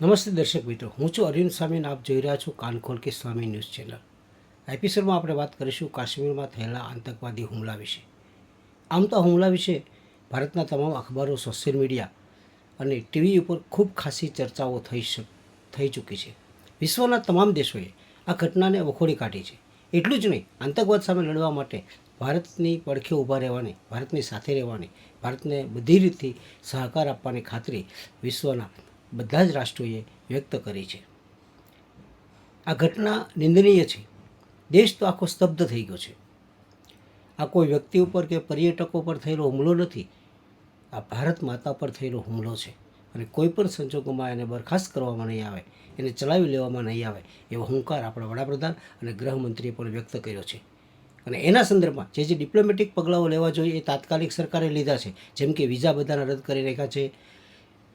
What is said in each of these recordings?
નમસ્તે દર્શક મિત્રો, હું છું અરવિંદ સ્વામી આપ જોઈ રહ્યા છો કાનખોલ કે સ્વામી ન્યૂઝ ચેનલ. આ એપિસોડમાં આપણે વાત કરીશું કાશ્મીરમાં થયેલા આતંકવાદી હુમલા વિશે. આમ તો હુમલા વિશે ભારતના તમામ અખબારો, સોશિયલ મીડિયા અને ટીવી ઉપર ખૂબ ખાસી ચર્ચાઓ થઈ થઈ ચૂકી છે. વિશ્વના તમામ દેશોએ આ ઘટનાને વખોડી કાઢી છે. એટલું જ નહીં, આતંકવાદ સામે લડવા માટે ભારતની પડખે ઊભા રહેવાની, ભારતની સાથે રહેવાની, ભારતને બધી રીતથી સહકાર આપવાની ખાતરી વિશ્વના બધા જ રાષ્ટ્રોએ વ્યક્ત કરી છે. આ ઘટના નિંદનીય છે. દેશ તો આખો સ્તબ્ધ થઈ ગયો છે. આ કોઈ વ્યક્તિ ઉપર કે પર્યટકો પર થયેલો હુમલો નથી. આ ભારત માતા પર થયેલો હુમલો છે. અને કોઈ પણ સંજોગોમાં એને બરખાસ્ત કરવામાં નહીં આવે, એને ચલાવી લેવામાં નહીં આવે એવો હુંકાર આપણા વડાપ્રધાન અને ગૃહમંત્રીએ પણ વ્યક્ત કર્યો છે. અને એના સંદર્ભમાં જે જે ડિપ્લોમેટિક પગલાઓ લેવા જોઈએ એ તાત્કાલિક સરકારે લીધા છે. જેમ કે વિઝા બધાના રદ કરી રહ્યા છે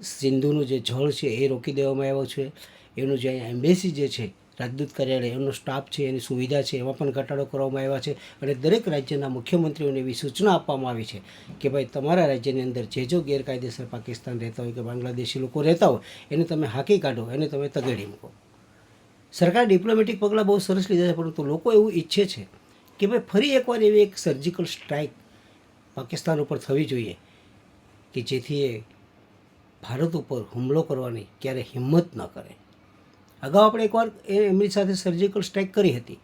સિંધુનું જે જળ છે એ રોકી દેવામાં આવ્યો છે. એનું જે અહીંયા એમ્બેસી જે છે, રાજદૂત કાર્યાલય એમનો સ્ટાફ છે, એની સુવિધા છે એમાં પણ ઘટાડો કરવામાં આવ્યા છે અને દરેક રાજ્યના મુખ્યમંત્રીઓને એવી સૂચના આપવામાં આવી છે કે ભાઈ, તમારા રાજ્યની અંદર જે જો ગેરકાયદેસર પાકિસ્તાન રહેતા હોય કે બાંગ્લાદેશી લોકો રહેતા હોય, એને તમે હાંકી કાઢો, એને તમે તગેડી મૂકો. સરકાર ડિપ્લોમેટિક પગલાં બહુ સરસ લીધા છે, પરંતુ લોકો એવું ઈચ્છે છે કે ભાઈ, ફરી એકવાર એવી એક સર્જિકલ સ્ટ્રાઇક પાકિસ્તાન ઉપર થવી જોઈએ કે જેથી એ ભારત ઉપર હુમલો કરવાની ક્યારે હિંમત ન કરે. અગાઉ આપણે એકવાર એમની સાથે સર્જિકલ સ્ટ્રાઇક કરી હતી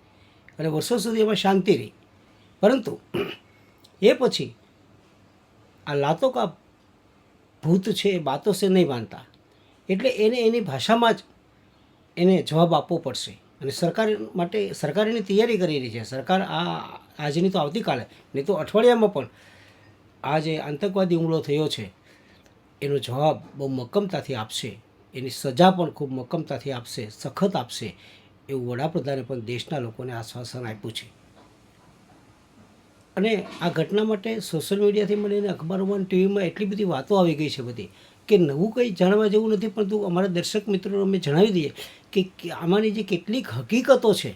અને વર્ષો સુધી એમાં શાંતિ રહી. પરંતુ એ પછી આ લાતો કા ભૂત છે એ બાતો છે નહીં માનતા. એટલે એને એની ભાષામાં જ એને જવાબ આપવો પડશે. અને સરકાર માટે સરકાર એની તૈયારી કરી રહી છે. સરકાર આ આજની તો આવતીકાલે, નહીં તો અઠવાડિયામાં પણ આ જે આતંકવાદી હુમલો થયો છે એનો જવાબ બહુ મક્કમતાથી આપશે. એની સજા પણ ખૂબ મક્કમતાથી આપશે, સખત આપશે એવું વડાપ્રધાને પણ દેશના લોકોને આશ્વાસન આપ્યું છે. અને આ ઘટના માટે સોશિયલ મીડિયાથી મળીને અખબારોમાં ટીવીમાં એટલી બધી વાતો આવી ગઈ છે બધી કે નવું કંઈ જાણવા જેવું નથી પરંતુ અમારા દર્શક મિત્રો અમે જણાવી દઈએ કે આમાંની જે કેટલીક હકીકતો છે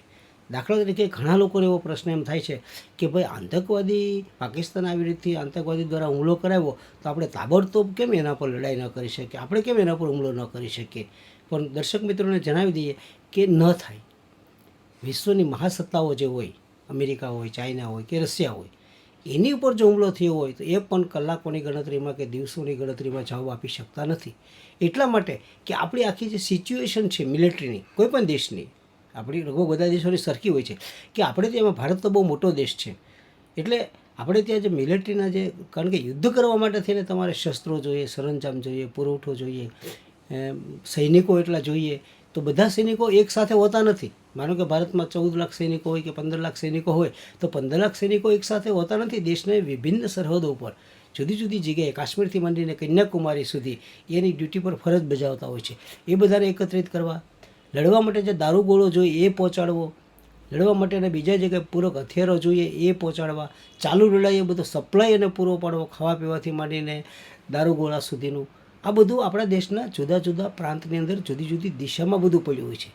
દાખલા તરીકે ઘણા લોકોને એવો પ્રશ્ન એમ થાય છે કે ભાઈ આતંકવાદી પાકિસ્તાન આવી રીતથી આતંકવાદી દ્વારા હુમલો કરાવ્યો તો આપણે તાબડતોબ કેમ એના પર લડાઈ ન કરી શકીએ? આપણે કેમ એના પર હુમલો ન કરી શકીએ? પણ દર્શક મિત્રોને જણાવી દઈએ કે ન થાય. વિશ્વની મહાસત્તાઓ જે હોય, અમેરિકા હોય, ચાઇના હોય કે રશિયા હોય, એની ઉપર જો હુમલો થયો હોય તો એ પણ કલાકોની ગણતરીમાં કે દિવસોની ગણતરીમાં જવાબ આપી શકતા નથી. એટલા માટે કે આપણી આખી જે સિચ્યુએશન છે મિલિટરીની કોઈ પણ દેશની આપણી લગભગ બધા દેશોની સરખી હોય છે કે આપણે ત્યાં ભારત તો બહુ મોટો દેશ છે. એટલે આપણે ત્યાં જે મિલિટરીના જે કારણ કે યુદ્ધ કરવા માટે થઈને તમારે શસ્ત્રો જોઈએ, સરંજામ જોઈએ, પુરવઠો જોઈએ સૈનિકો એટલા જોઈએ, તો બધા સૈનિકો એકસાથે હોતા નથી. માનો કે ભારતમાં ચૌદ લાખ સૈનિકો હોય કે પંદર લાખ સૈનિકો હોય, તો પંદર લાખ સૈનિકો એકસાથે હોતા નથી દેશને વિભિન્ન સરહદો ઉપર. જુદી જુદી જગ્યાએ કાશ્મીરથી માંડીને કન્યાકુમારી સુધી એની ડ્યુટી પર ફરજ બજાવતા હોય છે. એ બધાને એકત્રિત કરવા લડવા માટે જે દારૂગોળો જોઈએ એ પહોંચાડવો. લડવા માટેના બીજા જગ્યાએ પૂરક હથિયારો જોઈએ એ પહોંચાડવા. ચાલુ લડાઈ એ બધો સપ્લાય અને પૂરો પાડવો ખાવા પીવાથી માંડીને દારૂગોળા સુધીનું. આ બધું આપણા દેશના જુદા જુદા પ્રાંતની અંદર જુદી જુદી દિશામાં બધું પડ્યું હોય છે.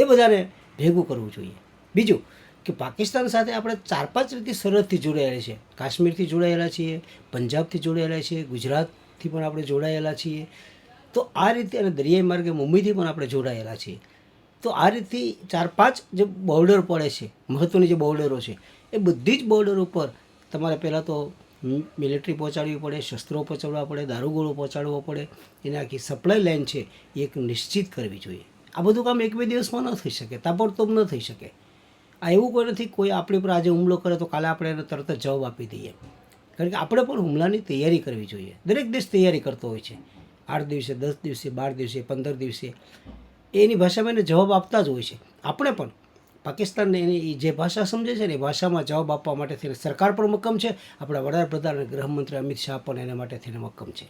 એ બધાને ભેગું કરવું જોઈએ. બીજું કે પાકિસ્તાન સાથે આપણે ચાર પાંચ રીતે સરહદથી જોડાયેલા છે કાશ્મીરથી જોડાયેલા છીએ, પંજાબથી જોડાયેલા છીએ, ગુજરાતથી પણ આપણે જોડાયેલા છીએ. તો આ રીતે અને દરિયાઈ માર્ગે મુંબઈથી પણ આપણે જોડાયેલા છીએ. તો આ રીતથી ચાર પાંચ જે બોર્ડર પડે છે મહત્ત્વની જે બોર્ડરો છે, એ બધી જ બોર્ડર ઉપર તમારે પહેલાં તો મિલિટરી પહોંચાડવી પડે, શસ્ત્રો પહોંચાડવા પડે, દારૂગોળો પહોંચાડવો પડે, એની આખી સપ્લાય લાઇન છે એ એક નિશ્ચિત કરવી જોઈએ. આ બધું કામ એક બે દિવસમાં ન થઈ શકે, તાબડતોબ ન થઈ શકે. આ એવું કોઈ નથી, કોઈ આપણી પર આજે હુમલો કરે તો કાલે આપણે એને તરત જ જવાબ આપી દઈએ. કારણ કે આપણે પણ હુમલાની તૈયારી કરવી જોઈએ. દરેક દેશ તૈયારી કરતો હોય છે. આઠ દિવસે, દસ દિવસે, બાર દિવસે, પંદર દિવસે. એની ભાષામાં એને જવાબ આપતા જ હોય છે. આપણે પણ પાકિસ્તાનને એની જે ભાષા સમજે છે ને એ ભાષામાં જવાબ આપવા માટે થઈને સરકાર પણ મક્કમ છે. આપણા વડાપ્રધાન અને ગૃહમંત્રી અમિત શાહ પણ એના માટે થઈને મક્કમ છે.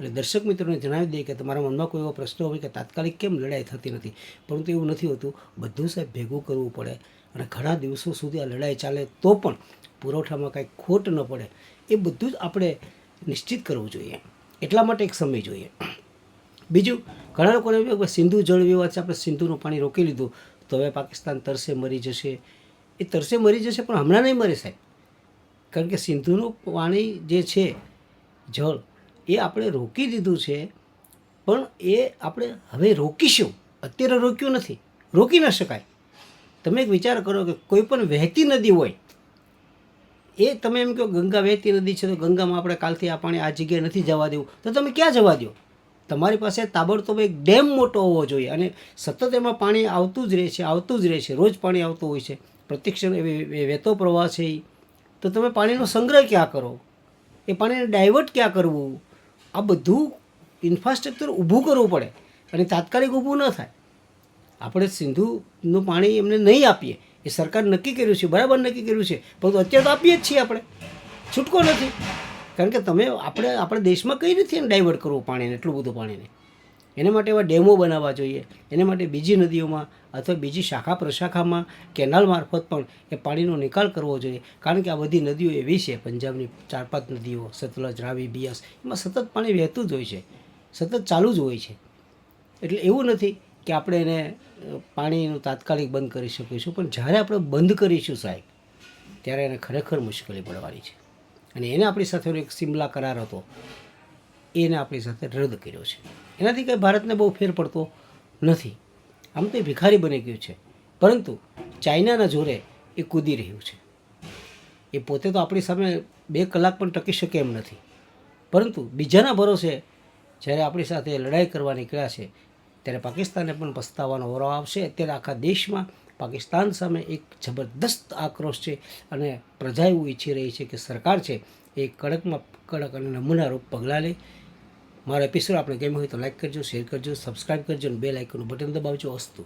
એટલે દર્શક મિત્રોને જણાવી દઈએ કે તમારા મનમાં કોઈ એવો પ્રશ્ન હોય કે તાત્કાલિક કેમ લડાઈ થતી નથી, પરંતુ એવું નથી હોતું. બધું સાહેબ ભેગું કરવું પડે અને ઘણા દિવસો સુધી આ લડાઈ ચાલે તો પણ પુરવઠામાં કાંઈ ખોટ ન પડે. એ બધું જ આપણે નિશ્ચિત કરવું જોઈએ. એટલા માટે એક સમય જોઈએ. બીજું ઘણા લોકોને એવું કે સિંધુ જળ વિવાદ છે, આપણે સિંધુનું પાણી રોકી લીધું, તો હવે પાકિસ્તાન તરસે મરી જશે. એ તરસે મરી જશે પણ હમણાં નહીં મરે સાહેબ. કારણ કે સિંધુનું પાણી જે છે, જળ, એ આપણે રોકી દીધું છે, પણ એ આપણે હવે રોકીશું. અત્યારે રોક્યું નથી. રોકી ન શકાય. તમે એક વિચાર કરો કે કોઈ પણ વહેતી નદી હોય, એ તમે એમ કહો ગંગા વહેતી નદી છે, તો ગંગામાં આપણે કાલથી આ પાણી આ જગ્યાએ નથી જવા દેવું, તો તમે ક્યાં જવા દો? તમારી પાસે તાબડતોબ એક ડેમ મોટો હોવો જોઈએ અને સતત એમાં પાણી આવતું જ રહે છે, આવતું જ રહે છે, રોજ પાણી આવતું હોય છે. પ્રતિક્ષણ એ વહેતો પ્રવાહ છે. તો તમે પાણીનો સંગ્રહ ક્યાં કરો? એ પાણીને ડાયવર્ટ ક્યાં કરવું? આ બધું ઇન્ફ્રાસ્ટ્રક્ચર ઊભું કરવું પડે અને તાત્કાલિક ઊભું ન થાય. આપણે સિંધુનું પાણી એમને નહીં આપીએ. એ સરકાર નક્કી કર્યું છે, બરાબર નક્કી કર્યું છે. પરંતુ અત્યારે તો આપીએ જ છીએ આપણે. છૂટકો નથી. કારણ કે તમે આપણે આપણા દેશમાં કઈ રીતે ડાયવર્ટ કરવું પાણીને, એટલું બધું પાણીને? એના માટે એવા ડેમો બનાવવા જોઈએ. એના માટે બીજી નદીઓમાં અથવા બીજી શાખા પ્રશાખામાં, કેનાલ મારફત પણ એ પાણીનો નિકાલ કરવો જોઈએ. કારણ કે આ બધી નદીઓ એવી છે, પંજાબની ચાર પાંચ નદીઓ, સતલજ, રાવી, બિયાસ, એમાં સતત પાણી વહેતું જ હોય છે. સતત ચાલુ જ હોય છે. એટલે એવું નથી કે આપણે એને પાણીનું તાત્કાલિક બંધ કરી શકીશું. પણ જ્યારે આપણે બંધ કરીશું સાહેબ, ત્યારે એને ખરેખર મુશ્કેલી પડવાની છે. અને એને આપણી સાથે એક સિમલા કરાર હતો, એને આપણી સાથે રદ કર્યો છે. એનાથી કંઈ ભારતને બહુ ફેર પડતો નથી. આમ તો એ ભિખારી બની ગયું છે. પરંતુ ચાઇનાના જોરે એ કૂદી રહ્યું છે. એ પોતે તો આપણી સામે બે કલાક પણ ટકી શકે એમ નથી. પરંતુ બીજાના ભરોસે જ્યારે આપણી સાથે લડાઈ કરવા નીકળ્યા છે, ત્યારે પાકિસ્તાનને પણ પસ્તાવાનો વરો આવશે અત્યારે આખા દેશમાં પાકિસ્તાન સામે એક જબરદસ્ત આક્રોશ છે અને પ્રજા એવું ઈચ્છી રહી છે કે સરકાર છે એ કડકમાં કડક અને નમૂનારૂપ પગલાં લે. મારો એપિસોડ આપણે ગમ્યો હોય તો લાઇક કરજો શેર કરજો સબસ્ક્રાઈબ કરજો અને બે લાઇકનું બટન દબાવજો. અસ્તુ.